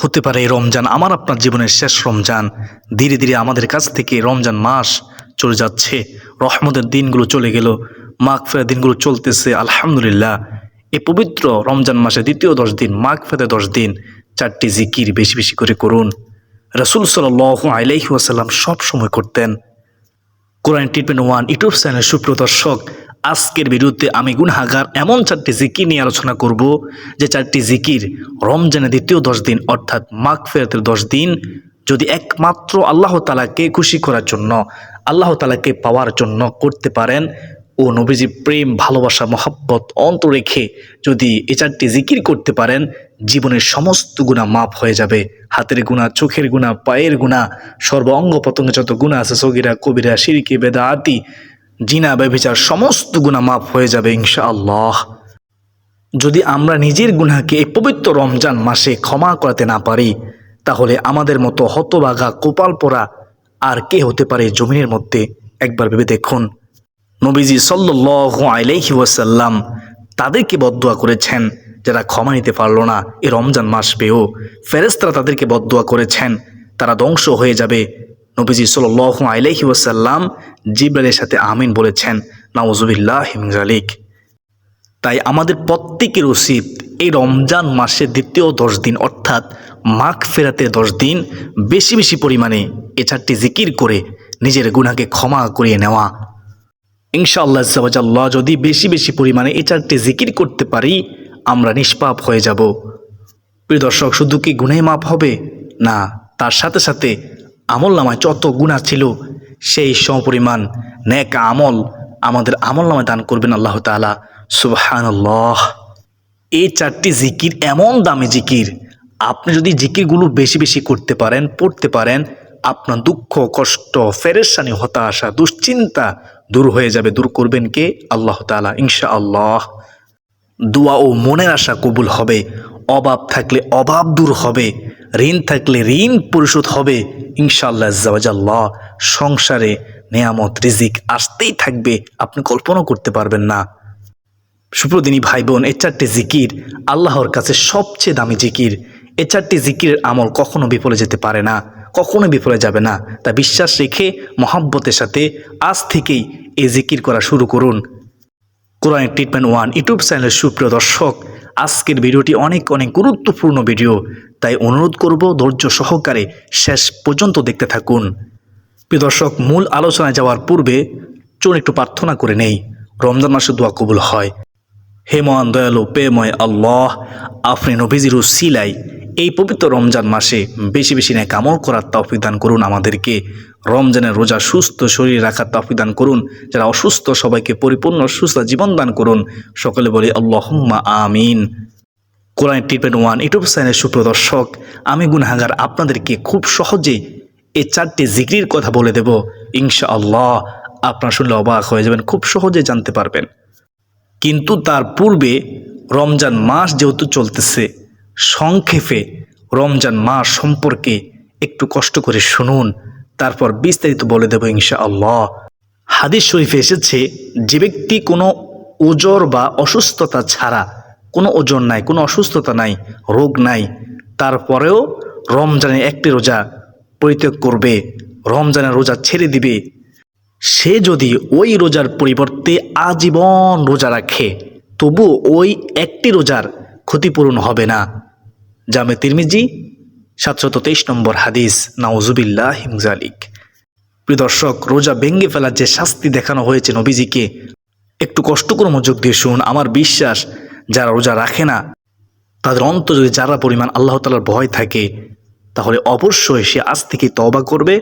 হতে পারে রমজান। আমার আপনার জীবনের শেষ রমজান। ধীরে ধীরে আমাদের কাছ থেকে রমজান মাস চলে যাচ্ছে। রহমতের দিনগুলো চলে গেল মাঘ ফেরার দিনগুলো চলতেছে, আলহামদুলিল্লাহ। এই পবিত্র রমজান মাসে দ্বিতীয় দশ দিন মাঘ ফেরার দশ দিন, চারটি জিকির বেশি বেশি করে করুন। রসুল সাল আলাইহি ওয়াসাল্লাম সব সময় করতেন। Quran treatment one, YouTube channel সুপ্রিয় দর্শক আজকের বিরুদ্ধে আমি গুনহাগার এমন চারটি জিকির নিয়ে আলোচনা করব, যে চারটি জিকির রমজানের দ্বিতীয় দশ দিন অর্থাৎ মাঘ ফেরাতের দশ দিন, যদি একমাত্র আল্লাহ তালাকে খুশি করার জন্য, আল্লাহ তালাকে পাওয়ার জন্য করতে পারেন। ও নবীজি প্রেম, ভালোবাসা, মহাব্বত অন্ত রেখে যদি এ চারটি জিকির করতে পারেন, জীবনের সমস্ত গুণা মাফ হয়ে যাবে। হাতের গুণা চোখের গুণা পায়ের গুণা সর্ব অঙ্গ পতঙ্গে যত গুণা আছে, সগিরা, কবিরা, সিরিকি বেদা আতি জিনা, ব্যভিচার সমস্ত গুণা মাফ হয়ে যাবে ইনশাআল্লাহ। যদি আমরা নিজের গুনাকে এই পবিত্র রমজান মাসে ক্ষমা করাতে না পারি, তাহলে আমাদের মতো হতবাগা কোপাল পরা আর কে হতে পারে জমিনের মধ্যে? একবার ভেবে দেখুন। নবীজি সাল্লাহ আলাইহি তাদেরকে বদুয়া করেছেন, যারা ক্ষমা নিতে পারল না এ রমজান মাস পেয়েও। ফেরেস্তারা তাদেরকে বদুয়া করেছেন, তারা ধ্বংস হয়ে যাবে। নবীজি সাল্লাহ আলাইহি ওয়াসাল্লাম জিব্রাইলের সাথে আমিন বলেছেন, নাউজুবিল্লাহ হিমজালিক তাই আমাদের প্রত্যেকের উচিত এই রমজান মাসের দ্বিতীয় দশ দিন, অর্থাৎ মাঘ ফেরাতে দশ দিন বেশি বেশি পরিমাণে এ চারটি জিকির করে নিজের গুণাকে ক্ষমা করিয়ে নেওয়া। ইনশাআল্লাহ জাল্লাহ, যদি বেশি বেশি পরিমাণে এই চারটি জিকির করতে পারি, আমরা নিষ্পাপ হয়ে যাব। প্রিয় দর্শক, শুধু কি গুনাই মাপ হবে? না, তার সাথে সাথে আমল নামায় যত গুণা ছিল, সেই সমপরিমাণ ন্যাক আমল আমাদের আমল নামায় দান করবেন আল্লাহ তালা সুবহানাল্লাহ। এই চারটি জিকির এমন দামি জিকির, আপনি যদি জিকিরগুলো বেশি বেশি করতে পারেন, পড়তে পারেন, আপনার দুঃখ, কষ্ট ফেরেশানি হতাশা, দুশ্চিন্তা দূর হয়ে যাবে, দূর করবেন কে? আল্লাহ তালা ইনশা আল্লাহ দোয়া ও মনের আশা কবুল হবে, অভাব থাকলে অভাব দূর হবে ঋণ থাকলে ঋণ পরিশোধ হবে। ইনশাআল্লাহ জাওয়াজাল্লাহ সংসারে নেয়ামত, রিজিক আসতেই থাকবে, আপনি কল্পনা করতে পারবেন না। সুপ্রদিনী ভাই বোন এ চারটি জিকির আল্লাহর কাছে সবচেয়ে দামি জিকির। এ চারটি জিকিরের আমল কখনো বিফলে যেতে পারে না, কখনো বিফলে যাবে না। তা বিশ্বাস রেখে মহাব্বতের সাথে আজ থেকেই এই জিকির করা শুরু করুন। কোরআন ট্রিটমেন্ট ওয়ান ইউটিউব চ্যানেলের সুপ্রিয় দর্শক, আজকের ভিডিওটি অনেক অনেক গুরুত্বপূর্ণ ভিডিও। তাই অনুরোধ করব ধৈর্য সহকারে শেষ পর্যন্ত দেখতে থাকুন। প্রিয় দর্শক, মূল আলোচনায় যাওয়ার পূর্বে চলুন একটু প্রার্থনা করে নেই। রমজান মাসে দোয়া কবুল হয়। হে মহান দয়ালু পেময় আল্লাহ, আপনি নবীজির সিলাই এই পবিত্র রমজান মাসে বেশি বেশি ন্যায় কামল করার তৌফিক দান করুন আমাদেরকে। রমজানের রোজা সুস্থ শরীর রাখার তৌফিক দান করুন। যারা অসুস্থ, সবাইকে পরিপূর্ণ সুস্থ জীবন দান করুন। সকলে বলি, আল্লাহুম্মা আমিন। কোরআন টিপেন ওয়ান, ইউটিউব চ্যানেলের সুপ্রদর্শক, আমি গুনহাগার, আপনাদেরকে খুব সহজে এই চারটি জিগরির কথা বলে দেব। ইনশা আল্লাহ আপনার শুনলে অবাক হয়ে যাবেন, খুব সহজে জানতে পারবেন। কিন্তু তার পূর্বে রমজান মাস যেহেতু চলতেছে, সংক্ষেপে রমজান মাস সম্পর্কে একটু কষ্ট করে শুনুন। তারপর বিস্তারিত বলে দেব ইনশা আল্লাহ হাদিস শরীফে এসেছে, যে ব্যক্তি কোনো ওজর বা অসুস্থতা ছাড়া, কোনো ওজন নাই, কোনো অসুস্থতা নাই, রোগ নাই, তারপরেও রমজানে একটি রোজা পরিত্যাগ করবে, রমজানের রোজা ছেড়ে দিবে। সে যদি ওই রোজার পরিবর্তে আজীবন রোজা রাখে তবু ওই একটি রোজার ক্ষতিপূরণ হবে না। জামে তিরমিজি সাতশত তেইশ নম্বর হাদিস, নাউজুবিল্লাহ হিমজালিক দর্শক, রোজা ভেঙ্গে ফেলার যে শাস্তি দেখানো হয়েছে নবীজিকে, একটু কষ্ট করে মনোযোগ দিয়ে শুনুন আমার বিশ্বাস, যারা রোজা রাখে না, তাদের অন্ত যদি যারা পরিমাণ আল্লাহ তালার ভয় থাকে, তাহলে অবশ্যই সে আজ থেকে তবা করবে,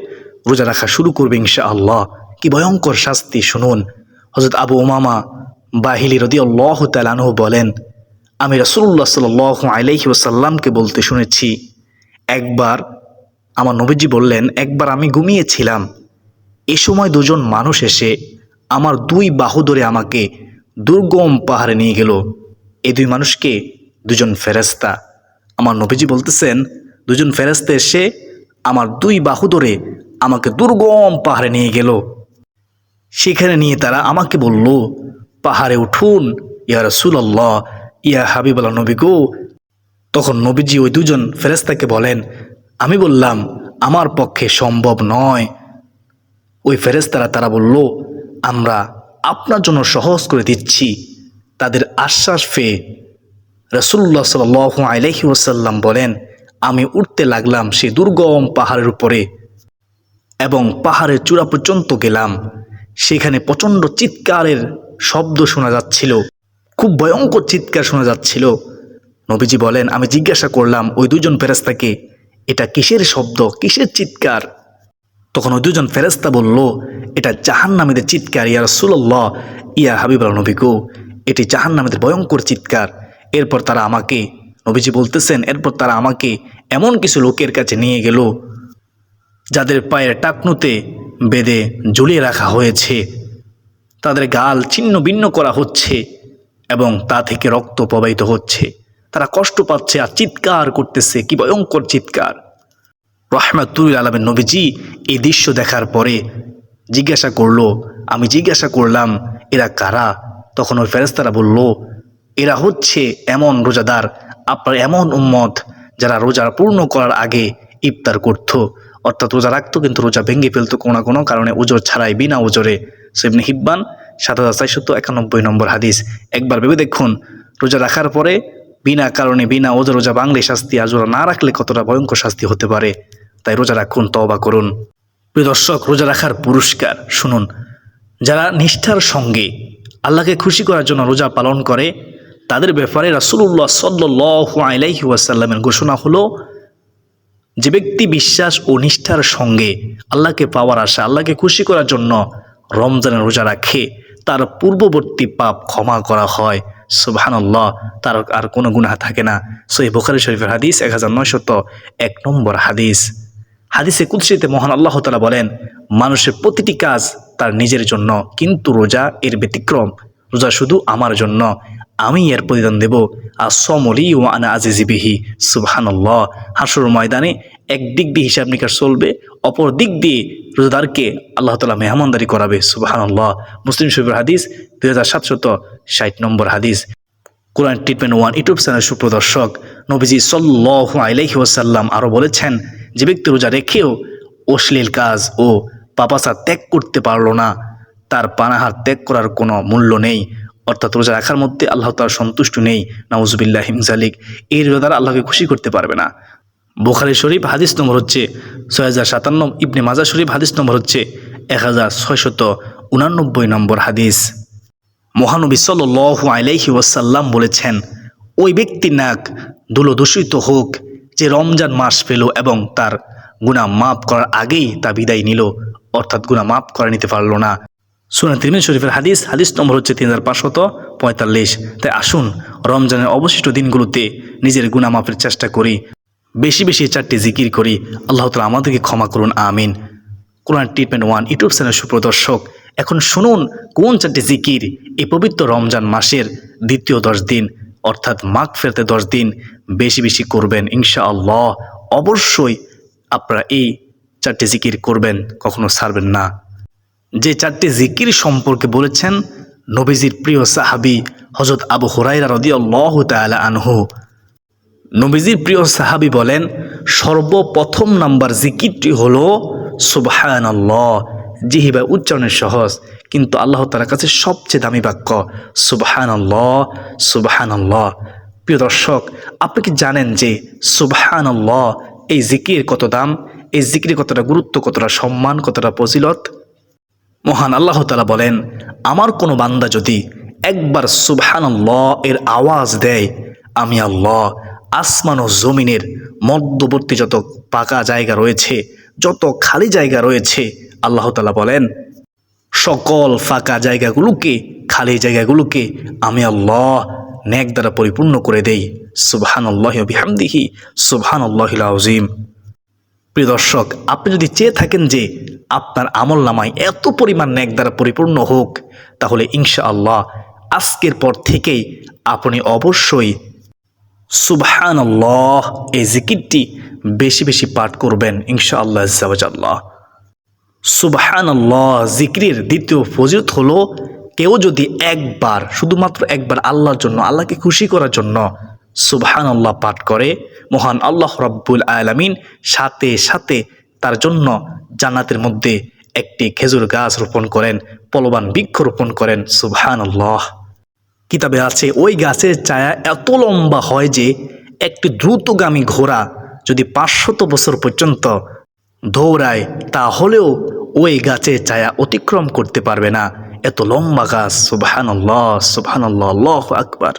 রোজা রাখা শুরু করবে ইনশা আল্লাহ কি ভয়ঙ্কর শাস্তি, শুনুন। হজরত আবু ওমামা বাহিলি রদি আল্লাহ তালানহ বলেন, আমি রসুল্লাহ সাল আলাইহি ওসাল্লামকে বলতে শুনেছি একবার আমার নবীজি বললেন, একবার আমি ঘুমিয়েছিলাম। এ সময় দুজন মানুষ এসে আমার দুই বাহু ধরে আমাকে দুর্গম পাহাড়ে নিয়ে গেল। এই দুই মানুষকে দুজন ফেরেস্তা আমার নবীজি বলতেছেন, দুজন ফেরেস্তা এসে আমার দুই বাহু ধরে আমাকে দুর্গম পাহাড়ে নিয়ে গেল। সেখানে নিয়ে তারা আমাকে বলল, পাহাড়ে উঠুন, ইয়া রসুল্লাহ ইয়া হাবিবাল্লাহ নবী গো তখন নবীজি ওই দুজন ফেরেস্তাকে বলেন, আমি বললাম, আমার পক্ষে সম্ভব নয়। ওই ফেরেস্তারা তারা বলল, আমরা আপনার জন্য সহজ করে দিচ্ছি। তাদের আশ্বাস পেয়ে রসুল্লাহ সাল আলহি ওসাল্লাম বলেন, আমি উঠতে লাগলাম সে দুর্গম পাহাড়ের উপরে এবং পাহাড়ের চূড়া পর্যন্ত গেলাম। সেখানে প্রচণ্ড চিৎকারের শব্দ শোনা যাচ্ছিল। খুব ভয়ঙ্কর চিৎকার শোনা যাচ্ছিল। নবীজি বলেন, আমি জিজ্ঞাসা করলাম, ওই দুজন ফেরেস্তাকে এটা কিসের শব্দ? কিসের চিৎকার? তখন ওই দুজন ফেরেস্তা বলল, এটা জাহান্নামীদের চিৎকার, ইয়া রসুল্লাহ ইয়া হাবিব নবী গো, এটি জাহান্নামীদের ভয়ঙ্কর চিৎকার। এরপর তারা আমাকে নবীজি বলতেছেন, এরপর তারা আমাকে এমন কিছু লোকের কাছে নিয়ে গেল, যাদের পায়ের টাকনুতে বেঁধে ঝুলিয়ে রাখা হয়েছে। তাদের গাল ছিন্ন ভিন্ন করা হচ্ছে এবং তা থেকে রক্ত প্রবাহিত হচ্ছে। তারা কষ্ট পাচ্ছে আর চিৎকার করতেছে, কি ভয়ঙ্কর চিৎকার। রহমাতুল আলমের নবীজি এই দৃশ্য দেখার পরে জিজ্ঞাসা করল, আমি জিজ্ঞাসা করলাম, এরা কারা? তখন ওই ফেরেস্তারা বলল, এরা হচ্ছে এমন রোজাদার, আপনার এমন উম্মত যারা রোজা পূর্ণ করার আগে ইফতার করত। অর্থাৎ রোজা রাখতো কিন্তু রোজা ভেঙে ফেলতো কোনো কোনো কারণে ওজোর ছাড়াই বিনা ওজোরে সেমনি হিব্বান সাত হাজার চারশত একানব্বই নম্বর হাদিস। একবার ভেবে দেখুন, রোজা রাখার পরে বিনা কারণে, বিনা ওজা রোজা বাংলে শাস্তি, আর রোজা না রাখলে কতটা ভয়ঙ্কর শাস্তি হতে পারে? তাই রোজা রাখুন তবা করুন। প্রিয় দর্শক, রোজা রাখার পুরস্কার, শুনুন। যারা নিষ্ঠার সঙ্গে আল্লাহকে খুশি করার জন্য রোজা পালন করে, তাদের ব্যাপারে রাসুল্লাহ সাল্লাহ আলাইহি ওয়াসাল্লামের ঘোষণা হলো, যে ব্যক্তি বিশ্বাস ও নিষ্ঠার সঙ্গে আল্লাহকে পাওয়ার আশা, আল্লাহকে খুশি করার জন্য রমজানের রোজা রাখে, তার পূর্ববর্তী পাপ ক্ষমা করা হয়। সুবহানাল্লাহ, তার আর কোনো গুনাহ থাকে না। সহি বুখারি শরীফের হাদিস এক হাজার নয়শত এক নম্বর হাদিস। হাদিসে কুদসিতে মহান আল্লাহ তালা বলেন, মানুষের প্রতিটি কাজ তার নিজের জন্য, কিন্তু রোজা এর ব্যতিক্রম। রোজা শুধু আমার জন্য, আমি এর প্রতিদান দেব। আর সমলি ও আনা আজিজিবিহি সুবহানাল্লাহ। হাসুর ময়দানে এক দিক দিয়ে হিসাব নিকাশ চলবে, অপর দিক দিয়ে রোজাদারকে আল্লাহ তালা মেহমানদারি করাবে, সুবহানাল্লাহ। মুসলিম শরীফের হাদিস, দুই হাজার সাতশত ষাট নম্বর হাদিস। Quran treatment one YouTube channel সুপ্রদর্শক নবীজি সাল্লাহ আলাইহি ওয়াসাল্লাম আরও বলেছেন যে ব্যক্তি রোজা রেখেও অশ্লীল কাজ ও পাপাসা ত্যাগ করতে পারল না, তার পানাহার ত্যাগ করার কোনো মূল্য নেই, অর্থাৎ রোজা রাখার মধ্যে আল্লাহ তার সন্তুষ্ট নেই, নাউজবিল্লাহ হিমজালিক এই রোজা দ্বারা আল্লাহকে খুশি করতে পারবে না। বুখারি শরীফ হাদিস নম্বর হচ্ছে ছয় হাজার সাতান্ন, ইবনে মাজা শরীফ হাদিস নম্বর হচ্ছে এক হাজার ছয়শত উনানব্বই নম্বর হাদিস। মহানবী সাল আলাইহি ওয়াসাল্লাম বলেছেন, ওই ব্যক্তির নাক ধুলো দূষিত হোক, যে রমজান মাস পেল এবং তার গুণা মাফ করার আগেই তা বিদায় নিল, অর্থাৎ গুণা মাফ করে নিতে পারল না। সুনা তিরমিন শরীফের হাদিস হাদিস নম্বর হচ্ছে তিন হাজার পাঁচশত পঁয়তাল্লিশ। তাই আসুন, রমজানের অবশিষ্ট দিনগুলোতে নিজের গুণা মাফের চেষ্টা করি। বেশি বেশি চারটি জিকির করি। আল্লাহ তালা আমাদেরকে ক্ষমা করুন, আমিন। Quran treatment one YouTube channel সুপ্রদর্শক। এখন শুনুন, কোন চারটি জিকির এই পবিত্র রমজান মাসের দ্বিতীয় দশ দিন, অর্থাৎ মাঘ ফেরতে দশ দিন বেশি বেশি করবেন ইনশাআল্লাহ। অবশ্যই আপনারা এই চারটি জিকির করবেন, কখনো ছাড়বেন না। যে চারটি জিকির সম্পর্কে বলেছেন নবীজির প্রিয় সাহাবি হজরত আবু হুরাইরা রদি আল্লাহ তালা আনহু নবীজির প্রিয় সাহাবি বলেন, সর্বপ্রথম নাম্বার জিকিরটি হল সুবহান আল্লাহ জিহিবা উচ্চারণের সহজ, কিন্তু আল্লাহ তালার কাছে সবচেয়ে দামি বাক্য সুবহান আল্লাহ সুবহান আল্লাহ প্রিয় দর্শক, আপনি কি জানেন যে সুবহান আল্লাহ এই জিকির কত দাম? এই জিকির কতটা গুরুত্ব, কতটা সম্মান, কতটা ফজিলত? মহান আল্লাহ তালা বলেন, আমার কোনো বান্দা যদি একবার সুবহান এর আওয়াজ দেয়, আমি আল্লাহ আসমান ও জমিনের মধ্যবর্তী যত পাকা জায়গা রয়েছে, যত খালি জায়গা রয়েছে, আল্লাহ তালা বলেন, সকল ফাঁকা জায়গাগুলোকে, খালি জায়গাগুলোকে আমি আল্লাহ ন্যাক দ্বারা পরিপূর্ণ করে দেই। সুবহান আল্লাহ বিহামদিহি সুবহান আল্লাহ আজিম প্রিয় দর্শক, আপনি যদি চেয়ে থাকেন যে আপনার আমল নামায় এত পরিমাণ ন্যাক দ্বারা পরিপূর্ণ হোক, তাহলে ইনশা আল্লাহ আজকের পর থেকেই আপনি অবশ্যই সুবহান আল্লাহ এই জিকিরটি বেশি বেশি পাঠ করবেন ইনশা আল্লাহ জাওয়াজাল্লাহ সুবহান আল্লাহ জিকিরের দ্বিতীয় ফজিলত হলো কেউ যদি একবার, শুধুমাত্র একবার আল্লাহর জন্য, আল্লাহকে খুশি করার জন্য সুবহান আল্লাহ পাঠ করে, মহান আল্লাহ রব্বুল আলামিন সাথে সাথে তার জন্য জান্নাতের মধ্যে একটি খেজুর গাছ রোপণ করেন, পলবান বৃক্ষ রোপণ করেন সুবহান আল্লাহ কিতাবে আছে, ওই গাছের ছায়া এত লম্বা হয় যে একটি দ্রুতগামী ঘোড়া যদি পাঁচশত বছর পর্যন্ত দৌড়ায়, তাহলেও ওই গাছের ছায়া অতিক্রম করতে পারবে না। এত লম্বা গাছ সুবহান আল্লাহ সুবহান আল্লাহ আকবার।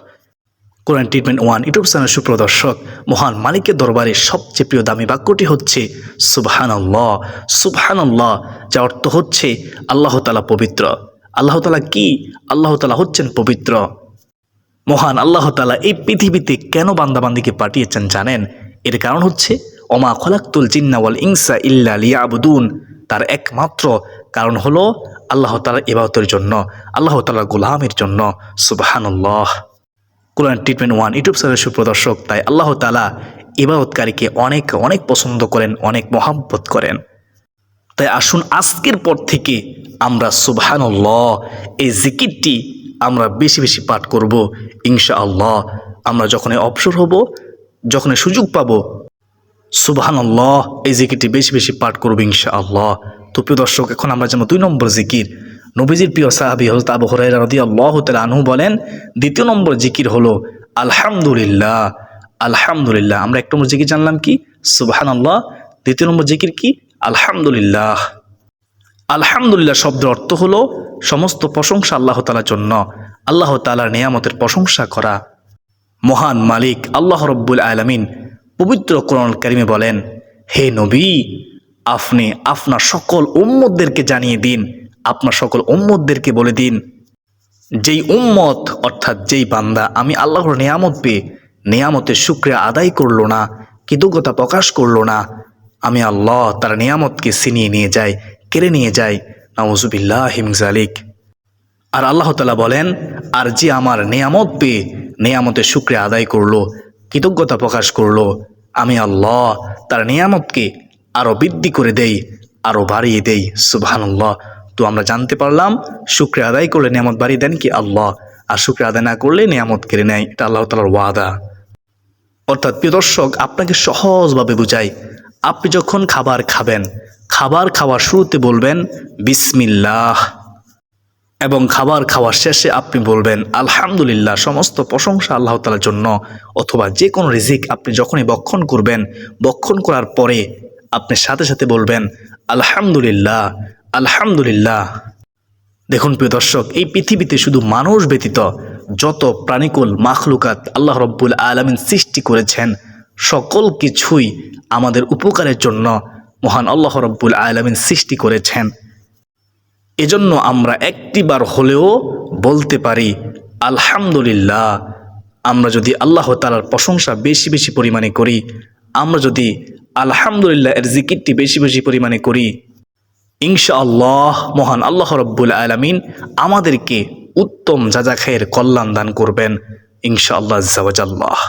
Quran treatment one YouTube channel সুপ্রদর্শক, মহান মালিকের দরবারে সবচেয়ে প্রিয় দামি বাক্যটি হচ্ছে সুবহান আল্লাহ সুবহান আল্লাহ যা অর্থ হচ্ছে, আল্লাহ তালা পবিত্র। আল্লাহ তালা কি? আল্লাহ তালা হচ্ছেন পবিত্র। মহান আল্লাহ তালা এই পৃথিবীতে কেন বান্দাবান্দিকে পাঠিয়েছেন জানেন? এর কারণ হচ্ছে অমা খলাক্তুল জিন্নাওয়াল ইনসা ইল্লা লিয়াবুদুন। তার একমাত্র কারণ হলো আল্লাহ তালার ইবাদতের জন্য, আল্লাহ তালার গোলামের জন্য। সুবাহানুল্লাহ। কোরআন ট্রিটমেন্ট ওয়ান ইউটিউব চ্যানেলের সুপ্রদর্শক, তাই আল্লাহ তালা ইবাদতকারীকে অনেক অনেক পছন্দ করেন, অনেক মহাব্বত করেন। তাই আসুন আজকের পর থেকে আমরা সুবহানাল্লাহ এই জিকিরটি আমরা বেশি বেশি পাঠ করব ইনশা আল্লাহ আমরা যখনই অবসর হব, যখনই সুযোগ পাবো, সুবহানাল্লাহ এই জিকিরটি বেশি বেশি পাঠ করব ইনশা আল্লাহ তো প্রিয় দর্শক, এখন আমরা যেমন দুই নম্বর জিকির। নবীজির প্রিয় সাহাবি হজরত আবু হরাইরা রদি আল্লাহ তালা বলেন, দ্বিতীয় নম্বর জিকির হলো, আলহামদুলিল্লাহ আলহামদুলিল্লাহ। আমরা এক নম্বর জিকির জানলাম কি? সুবহানাল্লাহ। দ্বিতীয় নম্বর জিকির কি? আলহামদুলিল্লাহ। আলহামদুলিল্লাহ শব্দের অর্থ হলো সমস্ত প্রশংসা আল্লাহ তালার জন্য। আল্লাহ তালার নিয়ামতের প্রশংসা করা। মহান মালিক আল্লাহ রব্বুল আলমিন পবিত্র কোরআন কারিমে বলেন, হে নবী, আপনি আপনার সকল উম্মতদেরকে জানিয়ে দিন। আপনার সকল উম্মতদেরকে বলে দিন, যেই উম্মত, অর্থাৎ যেই বান্দা আমি আল্লাহর নিয়ামত পেয়ে নিয়ামতের শুক্রিয়া আদায় করল না, কৃতজ্ঞতা প্রকাশ করল না আমি আল্লাহ তার নিয়ামতকে ছিনিয়ে নিয়ে যাই, কেড়ে নিয়ে যাই। নাউজুবিল্লাহ হিমজালিক আর আল্লাহ তালা বলেন, আর যে আমার নিয়ামত পেয়ে নিয়ামতের শুক্রিয়া আদায় করল, কৃতজ্ঞতা প্রকাশ করল, আমি আল্লাহ তার নিয়ামতকে আরও বৃদ্ধি করে দেই আরও বাড়িয়ে দেই। সুবহানাল্লাহ। তো আমরা জানতে পারলাম শুক্রিয়া আদায় করলে নিয়ামত বাড়িয়ে দেন কি আল্লাহ, আর শুক্রিয়া আদায় না করলে নিয়ামত কেড়ে নেয়, এটা আল্লাহ তালার ওয়াদা। অর্থাৎ প্রিয় দর্শক, আপনাকে সহজভাবে বুঝাই আপনি যখন খাবার খাবেন, খাবার খাওয়ার শুরুতে বলবেন, বিসমিল্লাহ। এবং খাবার খাওয়ার শেষে আপনি বলবেন, আলহামদুলিল্লাহ। সমস্ত প্রশংসা আল্লাহ তালার জন্য, অথবা যে কোনো রিজিক আপনি যখনই বক্ষণ করবেন, বক্ষণ করার পরে আপনি সাথে সাথে বলবেন, আলহামদুলিল্লাহ আলহামদুলিল্লাহ। দেখুন প্রিয় দর্শক, এই পৃথিবীতে শুধু মানুষ ব্যতীত যত প্রাণীকুল, মাখলুকাত আল্লাহ রব্বুল আলমিন সৃষ্টি করেছেন সকল কিছুই আমাদের উপকারের জন্য মহান আল্লাহ রব্বুল আলমিন সৃষ্টি করেছেন। এজন্য আমরা একটিবার হলেও বলতে পারি, আলহামদুলিল্লাহ, আমরা যদি আল্লাহ তালার প্রশংসা বেশি বেশি পরিমাণে করি, আমরা যদি আলহামদুলিল্লাহ এর জিকিরটি বেশি বেশি পরিমাণে করি, ইনশাআল্লাহ মহান আল্লাহ রব্বুল আলমিন আমাদেরকে উত্তম যাজা খায়ের কল্যাণ দান করবেন, ইনশাআল্লাহ জাওয়াজাল্লাহ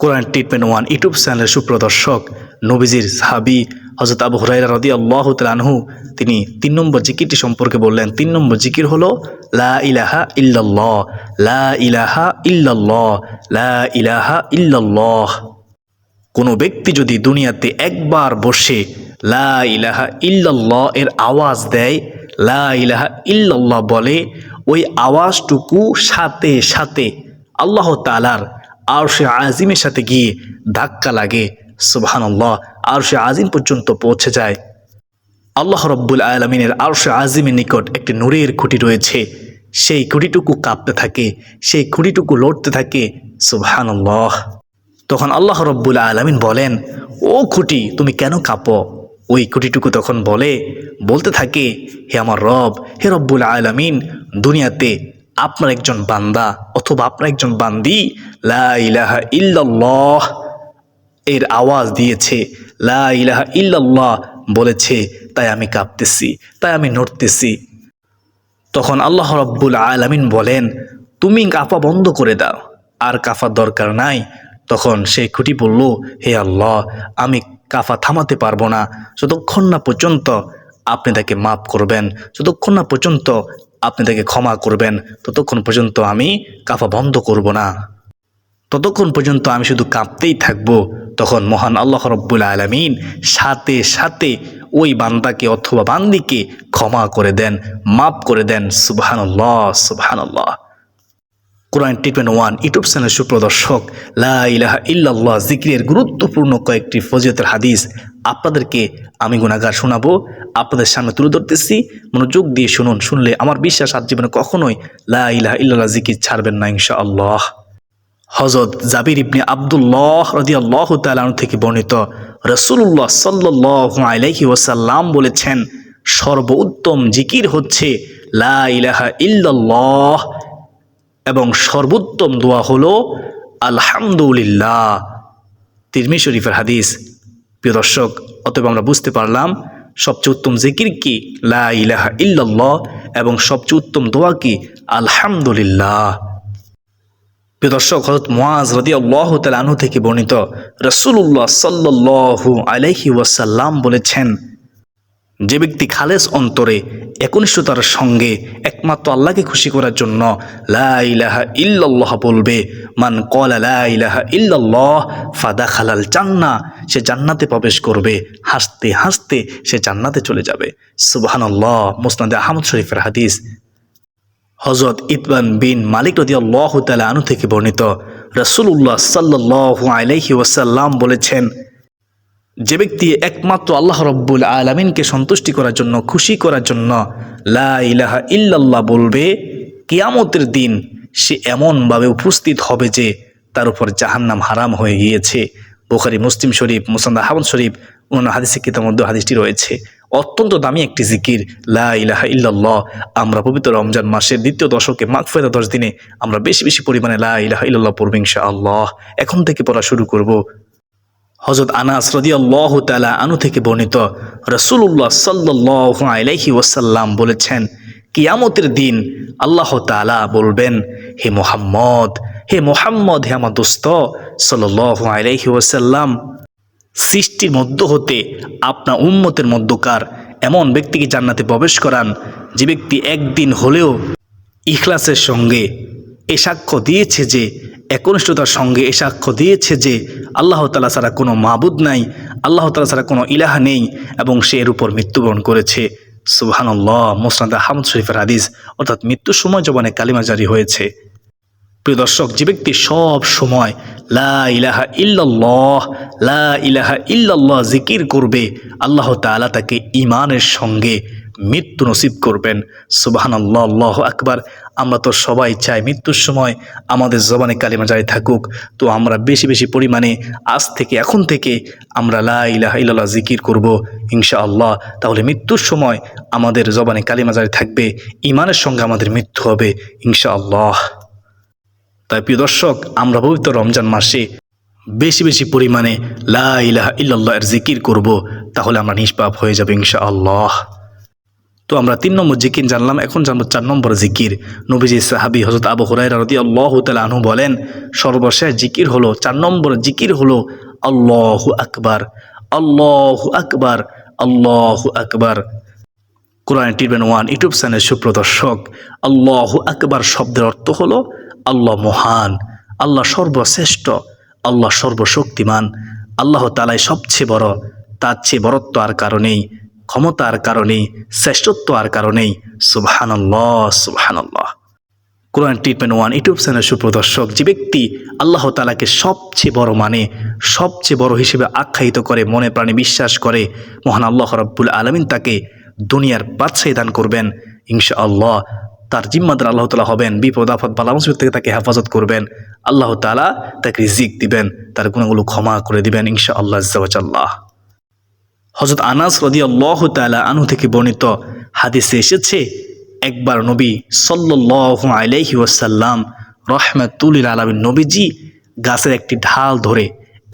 কোরআন ট্রিটমেন্ট ওয়ান ইউটিউব চ্যানেলের সুপ্রদর্শক নবীজির সাহাবি হজরত আবু হুরাইরা রদি আল্লাহ তালহু তিনি তিন নম্বর জিকিরটি সম্পর্কে বললেন। তিন নম্বর জিকির হলো, লা ইলাহা ইল্লাল্লাহ, লা ইলাহা ইল্লাল্লাহ, লা ইলাহা ইল্লাল্লাহ। কোনো ব্যক্তি যদি দুনিয়াতে একবার বসে লা ইলাহা ইল্লাল্লাহ এর আওয়াজ দেয়, লা ইলাহা ইল্লাল্লাহ বলে, ওই আওয়াজটুকু সাথে সাথে আল্লাহ তালার আর সে আজিমের সাথে গিয়ে ধাক্কা লাগে, সুবহানাল্লাহ আর সে আজিম পর্যন্ত পৌঁছে যায়। আল্লাহ রব্বুল আলমিনের আর সে আজিমের নিকট একটি নূরের খুঁটি রয়েছে। সেই খুঁটিটুকু কাঁপতে থাকে, সেই খুঁটিটুকু লড়তে থাকে, সুবহানাল্লাহ। তখন আল্লাহ রব্বুল আলমিন বলেন, ও খুঁটি, তুমি কেন কাঁপো? ওই খুঁটিটুকু তখন বলে, বলতে থাকে, হে আমার রব, হে রব্বুল আলমিন, দুনিয়াতে আপনার একজন বান্দা অথবা আপনার একজন বান্দি, লা ইলাহা ইল্লাল্লাহ, এর আওয়াজ দিয়েছে, লা ইলাহা ইল্লাল্লাহ বলেছে, তাই আমি কাঁপতেছি, তাই আমি নড়তেছি। তখন আল্লাহ রব্বুল আলামিন বলেন, তুমি কাঁপা বন্ধ করে দাও, আর কাফার দরকার নাই। তখন সেই খুঁটি বলল হে আল্লাহ, আমি কাফা থামাতে পারব না। যতক্ষণ না পর্যন্ত আপনি তাকে মাফ করবেন, যতক্ষণ না পর্যন্ত আপনি তাকে ক্ষমা করবেন। ততক্ষণ পর্যন্ত আমি কাফা বন্ধ করব না। ততক্ষণ পর্যন্ত আমি শুধু কাঁপতেই থাকব। তখন মহান আল্লাহ রব্বুল আলমিন সাথে সাথে ওই বান্দাকে অথবা বান্দিকে ক্ষমা করে দেন, মাফ করে দেন। সুবহানুল্লাহ, সুবহানাল্লাহ। Quran treatment one YouTube channel সুপ্রদর্শক। লা ইলাহা ইল্লাল্লাহ জিক্রের গুরুত্বপূর্ণ কয়েকটি ফজিয়তের হাদিস আপনাদেরকে আমি গুণাগার শোনাবো। আপনাদের সামনে তুলে ধরতেছি। মনোযোগ দিয়ে শুনুন, শুনলে আমার বিশ্বাস আর জীবনে কখনোই লা ইলাহা ইল্লাল্লাহ জিকির ছাড়বেন না ইনশাআল্লাহ। হজরত জাবির ইবনে আবদুল্লাহ রদিয়াল্লাহ তালন থেকে বর্ণিত রসুল্লাহ সাল্লাহ আলাইহি ওয়াসাল্লাম বলেছেন, সর্বোত্তম জিকির হচ্ছে লা ইলাহা ইল্লাল্লাহ এবং সর্বোত্তম দোয়া হলো, আলহামদুলিল্লাহ। তিরমি শরীফের হাদিস। প্রিয় দর্শক, অতএব আমরা বুঝতে পারলাম, সবচেয়ে উত্তম জিকির কি? লা ইলাহা এবং সবচেয়ে উত্তম দোয়া কি? আলহামদুলিল্লাহ। প্রিয় দর্শক হজরত মোয়াজ রদি আল্লাহ তালু থেকে বর্ণিত রসুল্লাহ সাল্লু আলহি ওয়াসাল্লাম বলেছেন যে ব্যক্তি খালেস অন্তরে একনিষ্ঠতার সঙ্গে একমাত্র আল্লাহকে খুশি করার জন্য লা ইলাহা ইল্লাল্লাহ বলবে, মান কলা লা ইলাহা ইল্লাল্লাহ ফাদা খালাল জান্না সে জান্নাতে প্রবেশ করবে, হাসতে হাসতে সে জান্নাতে চলে যাবে। সুবহানাল্লাহ, মুসনাদে আহমদ শরীফের হাদিস। হজরত ইতবান বিন মালিক রদি আল্লাহ তালা আনু থেকে বর্ণিত রসুল্লাহ সাল্লাহ আলহি ওয়াসাল্লাম বলেছেন যে ব্যক্তি একমাত্র আল্লাহ রব্বুল আলমিনকে সন্তুষ্টি করার জন্য, খুশি করার জন্য লা ইলাহা ইল্লাল্লাহ বলবে, কিয়ামতের দিন সে এমনভাবে উপস্থিত হবে যে তার উপর জাহান্নাম হারাম হয়ে গিয়েছে। বোখারি, মুসলিম শরীফ মুসান্দ আহমদ শরীফ অন্য হাদিসের কিতার মধ্যে হাদিসটি রয়েছে। অত্যন্ত দামি একটি জিকির, লা ইলাহা ইল্লাল্লাহ। আমরা পবিত্র রমজান মাসের দ্বিতীয় দশকে মাগফেরা দশ দিনে আমরা বেশি বেশি পরিমাণে লা ইলাহা ইল্লাল্লাহ পড়ব আল্লাহ এখন থেকে পড়া শুরু করব হজরত আনাস রদি আল্লাহ তালা আনু থেকে বর্ণিত রসুল্লাহ সাল্লাহ আলাইহি ওয়াসাল্লাম বলেছেন, কিয়ামতের দিন আল্লাহ তালা বলবেন, হে মোহাম্মদ হে মোহাম্মদ, হে আমার দোস্ত সাল্লাহ আলাইহি ওয়াসাল্লাম, সৃষ্টির মধ্য হতে আপনার উম্মতের মধ্যকার এমন ব্যক্তিকে জান্নাতে প্রবেশ করান, যে ব্যক্তি একদিন হলেও ইখলাসের সঙ্গে এ সাক্ষ্য দিয়েছে যে একনিষ্ঠতার সঙ্গে এ সাক্ষ্য দিয়েছে যে আল্লাহ তালা ছাড়া কোনো মাবুদ নাই, আল্লাহ তালা ছাড়া কোনো ইলাহা নেই এবং সে এর উপর মৃত্যুবরণ করেছে। সুবহানাল্লাহ, মোসনাদ আহমদ শরীফের হাদিস, অর্থাৎ মৃত্যুর সময় জবানে কালিমা জারি হয়েছে। প্রিয় দর্শক, যে ব্যক্তি সব সময় লা ইলাহা ইল্লাল্লাহ, লা ইলাহা ইল্লাল্লাহ জিকির করবে, আল্লাহ তাআলা তাকে ইমানের সঙ্গে মৃত্যু নসিব করবেন। সুবাহান আল্লাহ আকবার। আমরা তো সবাই চাই মৃত্যুর সময় আমাদের জবানে কালিমা জারি থাকুক। তো আমরা বেশি বেশি পরিমাণে আজ থেকে, এখন থেকে আমরা লা ইলাহা ইল্লাল্লাহ জিকির করব ইনশা আল্লাহ তাহলে মৃত্যুর সময় আমাদের জবানে কালিমা জারি থাকবে ইমানের সঙ্গে আমাদের মৃত্যু হবে ইনশা আল্লাহ তাই প্রিয় দর্শক, আমরা পবিত্র রমজান মাসে বেশি বেশি পরিমাণে লা ইলাহা এর জিকির করব, তাহলে আমরা নিষ্পাপ হয়ে যাবে ইনশা আল্লাহ তো আমরা তিন নম্বর জিকির জানলাম, এখন জানব চার নম্বর জিকির। নবীজি সাহাবি হজরত আবু হুরাইরা রদি আল্লাহ আনহু বলেন, সর্বশেষ জিকির হলো, চার নম্বর জিকির হলো আল্লাহু আকবার আল্লাহু আকবার আল্লাহু আকবার। কোরআন টিভেন ওয়ান ইউটিউব চ্যানেল সুপ্রদর্শক, আল্লাহ আকবার শব্দের অর্থ হলো আল্লাহ মহান, আল্লাহ সর্বশ্রেষ্ঠ, আল্লাহ সর্বশক্তিমান, আল্লাহ তালাই সবচেয়ে বড়, তার চেয়ে বরত্ব আর কারণেই ক্ষমতার কারণেই শ্রেষ্ঠত্ব আর কারণেই সুবহানাল্লাহ সুবহানাল্লাহ। Quran treatment one YouTube channel সুপ্রদর্শক, যে ব্যক্তি আল্লাহ তালাকে সবচেয়ে বড় মানে সবচেয়ে বড় হিসেবে আখ্যায়িত করে, মনে প্রাণে বিশ্বাস করে, মহান আল্লাহ রব্বুল আলমিন তাকে দুনিয়ার বাদশাহী দান করবেন ইনশা আল্লাহ তার জিম্মাদার আল্লাহ তালা হবেন, বিপদ, আপদ, বালা, মুসিবত থেকে তাকে হেফাজত করবেন। আল্লাহ তালা তাকে রিজিক দিবেন, তার গুণাগুলো ক্ষমা করে দিবেন ইনশা আল্লাহ আল্লাহ হজরত আনাস রদি আল্লাহ তালা আনু থেকে বর্ণিত হাদিসে এসেছে, একবার নবী সাল্লাহ আলাইহি ওয়াসাল্লাম রহমাতুল্লিল আলমী নবীজি গাছের একটি ঢাল ধরে,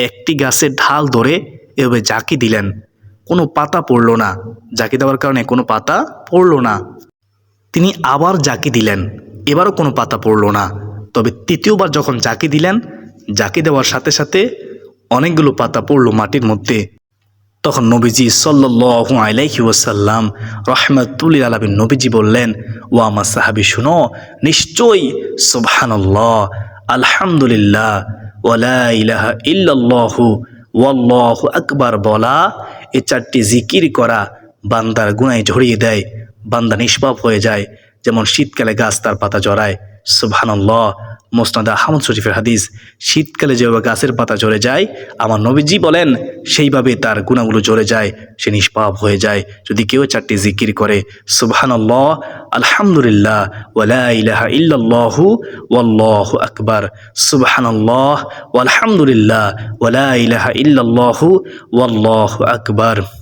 একটি গাছের ঢাল ধরে এভাবে জাকি দিলেন। কোনো পাতা পড়ল না। জাকি দেওয়ার কারণে কোনো পাতা পড়ল না। তিনি আবার জাকি দিলেন। এবারও কোনো পাতা পড়ল না। তবে তৃতীয়বার যখন জাকি দিলেন জাকি দেওয়ার সাথে সাথে অনেকগুলো পাতা পড়ল মাটির মধ্যে। তখন নবীজি সাল্লু আলাইহি ওয়াসাল্লাম রহমাতুল্লিল আলমিন নবীজি বললেন ও আমার সাহাবি, শুনো, নিশ্চয়ই সুবহানাল্লাহ, আলহামদুলিল্লাহ ওয়ালা ইলাহা ইল্লাল্লাহু, ওয়াল্লাহু আকবার বলা, এ চারটি জিকির করা বান্দার গুনায় ঝরিয়ে দেয়। বান্দা নিষ্পাপ হয়ে যায়, যেমন শীতকালে গাছ তার পাতা জড়ায়। সুবহানাল্লাহ, মোসনাদ আহমদ শরীফের হাদিস, শীতকালে যেভাবে গাছের পাতা ঝরে যায়, আমার নবীজি বলেন, সেইভাবে তার গুণাগুলো ঝরে যায়, সে নিষ্পাপ হয়ে যায়, যদি কেউ চারটি জিকির করে। সুবহানাল্লাহ, আলহামদুলিল্লাহ ওয়ালা ইলাহা ইল্লাল্লাহু, ওয়াল্লাহু আকবার। সুবহানাল্লাহ, ওয়ালহামদুলিল্লাহ ওয়ালা ইলাহা ইল্লাল্লাহু, ওয়াল্লাহু আকবার।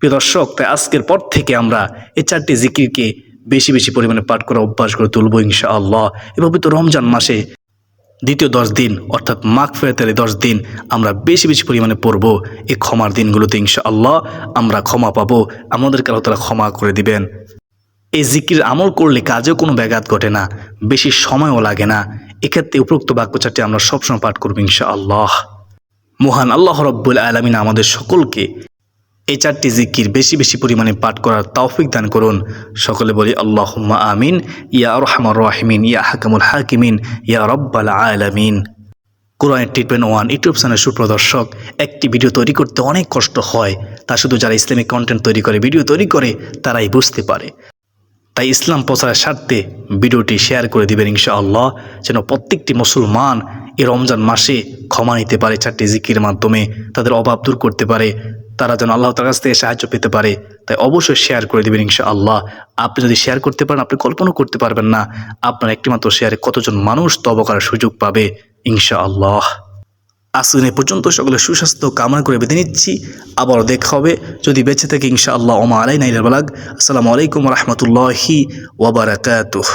প্রিয় দর্শক, তাই আজকের পর থেকে আমরা এই চারটি জিকিরকে বেশি বেশি পরিমাণে পাঠ করা অভ্যাস করে তুলবো তুলব ইনশাআল্লাহ। এভাবে তো রমজান মাসে দ্বিতীয় দশ দিন, অর্থাৎ মাঘ ফেরাতের দশ দিন আমরা বেশি বেশি পরিমাণে পড়ব এই ক্ষমার দিনগুলোতে ইনশাআল্লাহ। আমরা ক্ষমা পাবো, আমাদেরকে আল্লাহ তারা ক্ষমা করে দিবেন। এই জিকির আমল করলে কাজেও কোনো ব্যাঘাত ঘটে না, বেশি সময়ও লাগে না। এক্ষেত্রে উপরোক্ত বাক্য চারটি আমরা সবসময় পাঠ করব ইনশাআল্লাহ। মহান আল্লাহ রব্বুল আলমিন আমাদের সকলকে এই চারটি জিকির বেশি বেশি পরিমাণে পাঠ করার তৌফিক দান করুন। সকলে বলি, আল্লাহুম্মা আমিন, ইয়া রহমান রাহিমিন, ইয়া হাকামুল হাকিমিন, ইয়া রব্বাল আলামিন। কোরআনের ট্রিটমেন্ট ওয়ান ইউটিউব চ্যানেল সুপ্রদর্শক, একটি ভিডিও তৈরি করতে অনেক কষ্ট হয়, তা শুধু যারা ইসলামিক কন্টেন্ট তৈরি করে, ভিডিও তৈরি করে, তারাই বুঝতে পারে। তাই ইসলাম প্রচারের স্বার্থে ভিডিওটি শেয়ার করে দিবেন ইনশাআল্লাহ, যেন প্রত্যেকটি মুসলমান এই রমজান মাসে ক্ষমা নিতে পারে চারটি জিকির মাধ্যমে, তাদের অভাব দূর করতে পারে। তারা যেন আল্লাহ তার কাছ থেকে সাহায্য পেতে পারে। তাই অবশ্যই শেয়ার করে দেবেন ইনশাআল্লাহ। আপনি যদি শেয়ার করতে পারেন, আপনি কল্পনা করতে পারবেন না আপনার একটিমাত্র শেয়ারে কতজন মানুষ তব করার সুযোগ পাবে ইনশাআল্লাহ। আসুন এ পর্যন্ত সকলে সুস্বাস্থ্য কামনা করে বেঁধে নিচ্ছি। আবারও দেখা হবে যদি বেঁচে থাকে ইনশাআল্লাহ। ওমা আলাই নাইল বালাগ। আসসালামু আলাইকুম রহমতুল্লাহি ওবরাকাতুহ